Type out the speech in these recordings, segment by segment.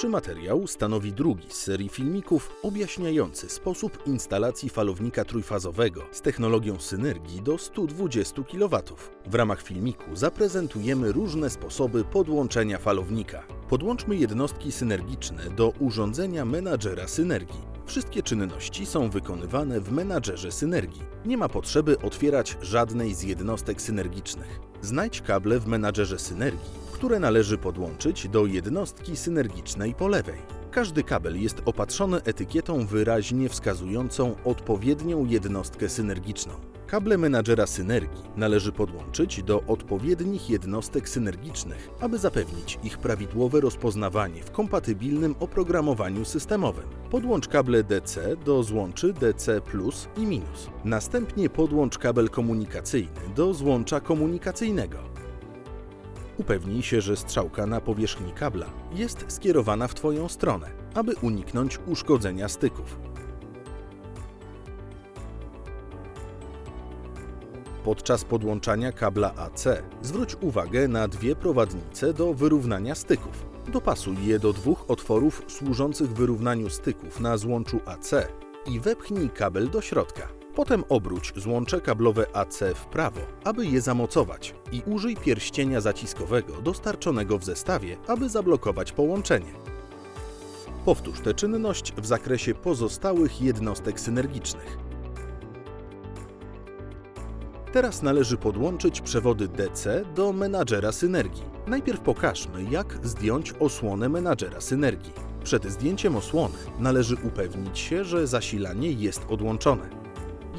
Dzisiejszy materiał stanowi drugi z serii filmików objaśniający sposób instalacji falownika trójfazowego z technologią synergii do 120 kW. W ramach filmiku zaprezentujemy różne sposoby podłączenia falownika. Podłączmy jednostki synergiczne do urządzenia menadżera synergii. Wszystkie czynności są wykonywane w menadżerze synergii. Nie ma potrzeby otwierać żadnej z jednostek synergicznych. Znajdź kable w menadżerze synergii, które należy podłączyć do jednostki synergicznej po lewej. Każdy kabel jest opatrzony etykietą wyraźnie wskazującą odpowiednią jednostkę synergiczną. Kable menadżera synergii należy podłączyć do odpowiednich jednostek synergicznych, aby zapewnić ich prawidłowe rozpoznawanie w kompatybilnym oprogramowaniu systemowym. Podłącz kable DC do złączy DC plus i minus. Następnie podłącz kabel komunikacyjny do złącza komunikacyjnego. Upewnij się, że strzałka na powierzchni kabla jest skierowana w Twoją stronę, aby uniknąć uszkodzenia styków. Podczas podłączania kabla AC zwróć uwagę na dwie prowadnice do wyrównania styków. Dopasuj je do dwóch otworów służących wyrównaniu styków na złączu AC i wepchnij kabel do środka. Potem obróć złącze kablowe AC w prawo, aby je zamocować i użyj pierścienia zaciskowego dostarczonego w zestawie, aby zablokować połączenie. Powtórz tę czynność w zakresie pozostałych jednostek synergicznych. Teraz należy podłączyć przewody DC do menadżera synergii. Najpierw pokażmy, jak zdjąć osłonę menadżera synergii. Przed zdjęciem osłony należy upewnić się, że zasilanie jest odłączone.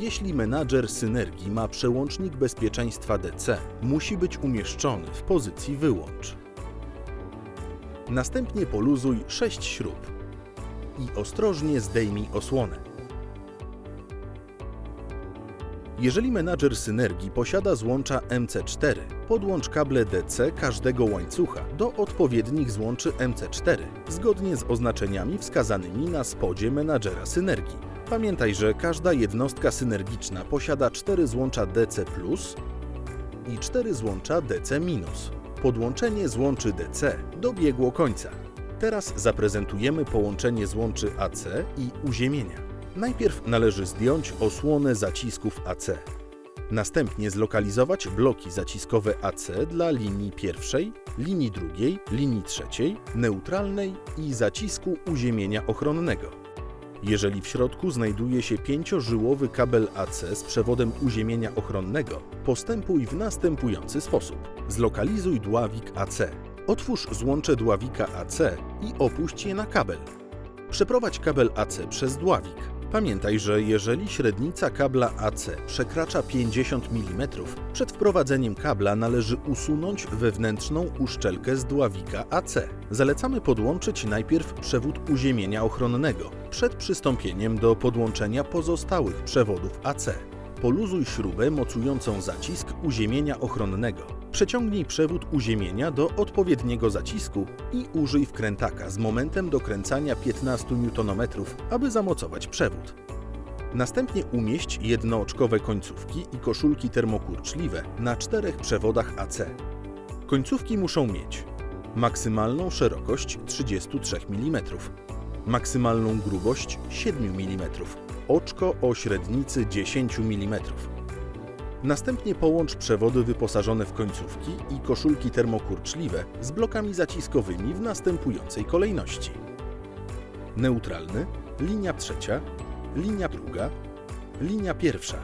Jeśli menadżer synergii ma przełącznik bezpieczeństwa DC, musi być umieszczony w pozycji wyłącz. Następnie poluzuj 6 śrub i ostrożnie zdejmij osłonę. Jeżeli menadżer synergii posiada złącza MC4, podłącz kable DC każdego łańcucha do odpowiednich złączy MC4, zgodnie z oznaczeniami wskazanymi na spodzie menadżera synergii. Pamiętaj, że każda jednostka synergiczna posiada 4 złącza DC+, i 4 złącza DC-. Podłączenie złączy DC dobiegło końca. Teraz zaprezentujemy połączenie złączy AC i uziemienia. Najpierw należy zdjąć osłonę zacisków AC. Następnie zlokalizować bloki zaciskowe AC dla linii pierwszej, linii drugiej, linii trzeciej, neutralnej i zacisku uziemienia ochronnego. Jeżeli w środku znajduje się pięciożyłowy kabel AC z przewodem uziemienia ochronnego, postępuj w następujący sposób. Zlokalizuj dławik AC. Otwórz złącze dławika AC i opuść je na kabel. Przeprowadź kabel AC przez dławik. Pamiętaj, że jeżeli średnica kabla AC przekracza 50 mm, przed wprowadzeniem kabla należy usunąć wewnętrzną uszczelkę z dławika AC. Zalecamy podłączyć najpierw przewód uziemienia ochronnego, przed przystąpieniem do podłączenia pozostałych przewodów AC. Poluzuj śrubę mocującą zacisk uziemienia ochronnego. Przeciągnij przewód uziemienia do odpowiedniego zacisku i użyj wkrętaka z momentem dokręcania 15 Nm, aby zamocować przewód. Następnie umieść jednooczkowe końcówki i koszulki termokurczliwe na czterech przewodach AC. Końcówki muszą mieć maksymalną szerokość 33 mm, maksymalną grubość 7 mm, oczko o średnicy 10 mm, Następnie połącz przewody wyposażone w końcówki i koszulki termokurczliwe z blokami zaciskowymi w następującej kolejności. Neutralny, linia trzecia, linia druga, linia pierwsza.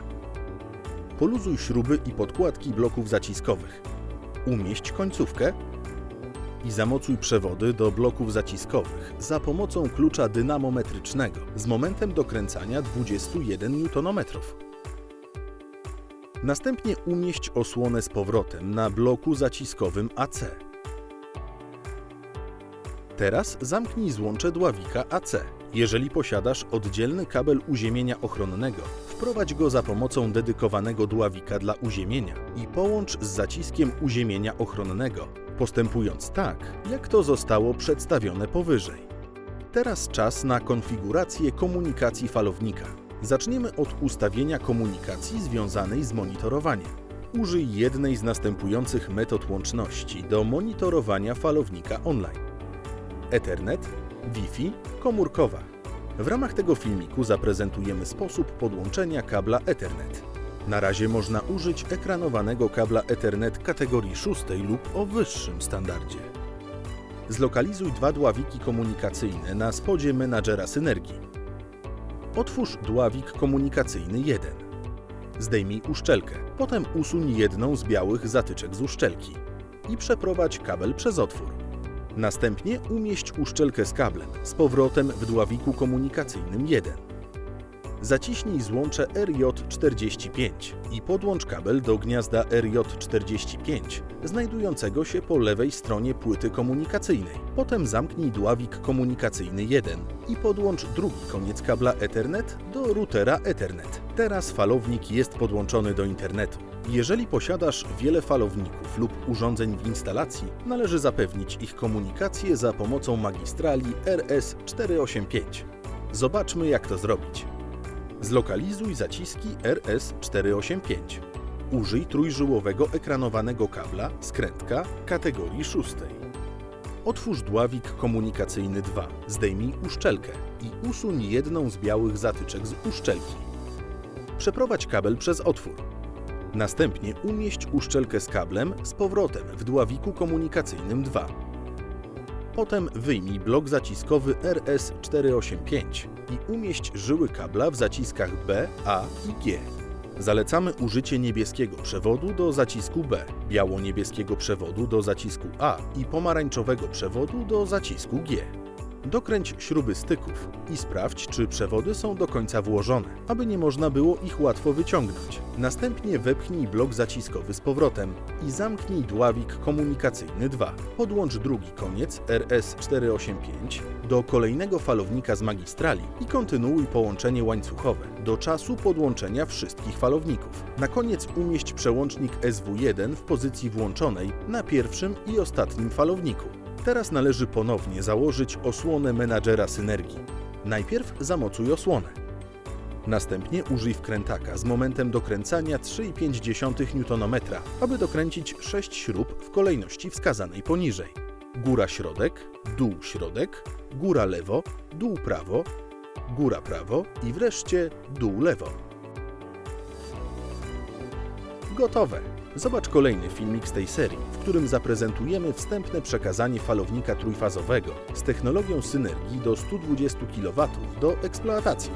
Poluzuj śruby i podkładki bloków zaciskowych. Umieść końcówkę i zamocuj przewody do bloków zaciskowych za pomocą klucza dynamometrycznego z momentem dokręcania 21 Nm. Następnie umieść osłonę z powrotem na bloku zaciskowym AC. Teraz zamknij złącze dławika AC. Jeżeli posiadasz oddzielny kabel uziemienia ochronnego, wprowadź go za pomocą dedykowanego dławika dla uziemienia i połącz z zaciskiem uziemienia ochronnego, postępując tak, jak to zostało przedstawione powyżej. Teraz czas na konfigurację komunikacji falownika. Zaczniemy od ustawienia komunikacji związanej z monitorowaniem. Użyj jednej z następujących metod łączności do monitorowania falownika online: Ethernet, Wi-Fi, komórkowa. W ramach tego filmiku zaprezentujemy sposób podłączenia kabla Ethernet. Na razie można użyć ekranowanego kabla Ethernet kategorii 6 lub o wyższym standardzie. Zlokalizuj dwa dławiki komunikacyjne na spodzie menadżera synergii. Otwórz dławik komunikacyjny 1. Zdejmij uszczelkę, potem usuń jedną z białych zatyczek z uszczelki i przeprowadź kabel przez otwór. Następnie umieść uszczelkę z kablem z powrotem w dławiku komunikacyjnym 1. Zaciśnij złącze RJ45 i podłącz kabel do gniazda RJ45 znajdującego się po lewej stronie płyty komunikacyjnej. Potem zamknij dławik komunikacyjny 1 i podłącz drugi koniec kabla Ethernet do routera Ethernet. Teraz falownik jest podłączony do internetu. Jeżeli posiadasz wiele falowników lub urządzeń w instalacji, należy zapewnić ich komunikację za pomocą magistrali RS485. Zobaczmy jak to zrobić. Zlokalizuj zaciski RS485. Użyj trójżyłowego ekranowanego kabla skrętka kategorii 6. Otwórz dławik komunikacyjny 2, zdejmij uszczelkę i usuń jedną z białych zatyczek z uszczelki. Przeprowadź kabel przez otwór. Następnie umieść uszczelkę z kablem z powrotem w dławiku komunikacyjnym 2. Potem wyjmij blok zaciskowy RS485 i umieść żyły kabla w zaciskach B, A i G. Zalecamy użycie niebieskiego przewodu do zacisku B, biało-niebieskiego przewodu do zacisku A i pomarańczowego przewodu do zacisku G. Dokręć śruby styków i sprawdź, czy przewody są do końca włożone, aby nie można było ich łatwo wyciągnąć. Następnie wepchnij blok zaciskowy z powrotem i zamknij dławik komunikacyjny 2. Podłącz drugi koniec RS485 do kolejnego falownika z magistrali i kontynuuj połączenie łańcuchowe do czasu podłączenia wszystkich falowników. Na koniec umieść przełącznik SW1 w pozycji włączonej na pierwszym i ostatnim falowniku. Teraz należy ponownie założyć osłonę menadżera synergii. Najpierw zamocuj osłonę. Następnie użyj wkrętaka z momentem dokręcania 3,5 Nm, aby dokręcić 6 śrub w kolejności wskazanej poniżej. Góra środek, dół środek, góra lewo, dół prawo, góra prawo i wreszcie dół lewo. Gotowe! Zobacz kolejny filmik z tej serii, w którym zaprezentujemy wstępne przekazanie falownika trójfazowego z technologią synergii do 120 kW do eksploatacji.